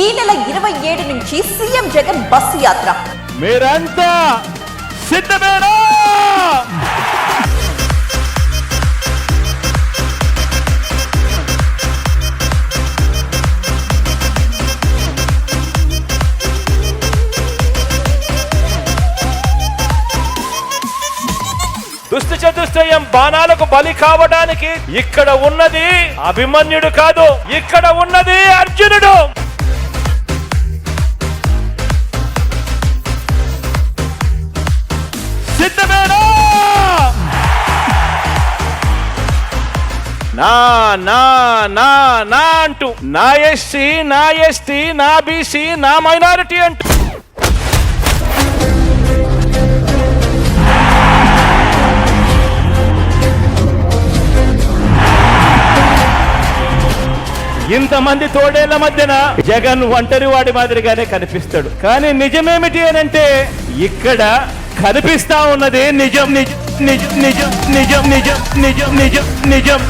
ఈ నెల ఇరవై ఏడు నుంచి సీఎం జగన్ బస్సు యాత్ర. మీరంతా సిద్ధమేనా? దుష్ట చతుష్టయం బాణాలకు బలి కావడానికి ఇక్కడ ఉన్నది అభిమన్యుడు కాదు ఇక్కడ ఉన్నది అర్జునుడు. నా నా నా నా అంటూ నా ఎస్సీ నా ఎస్టీ నా బీసీ నా మైనారిటీ అంటూ. ఇంతమంది తోడేళ్ళ మధ్యన జగన్ ఒంటరి వాడి మాదిరిగానే కనిపిస్తాడు. కానీ నిజమేమిటి అని అంటే ఇక్కడ కనిపిస్తా ఉన్నది నిజం నిజం నిజం నిజం నిజం నిజం నిజం నిజం నిజం.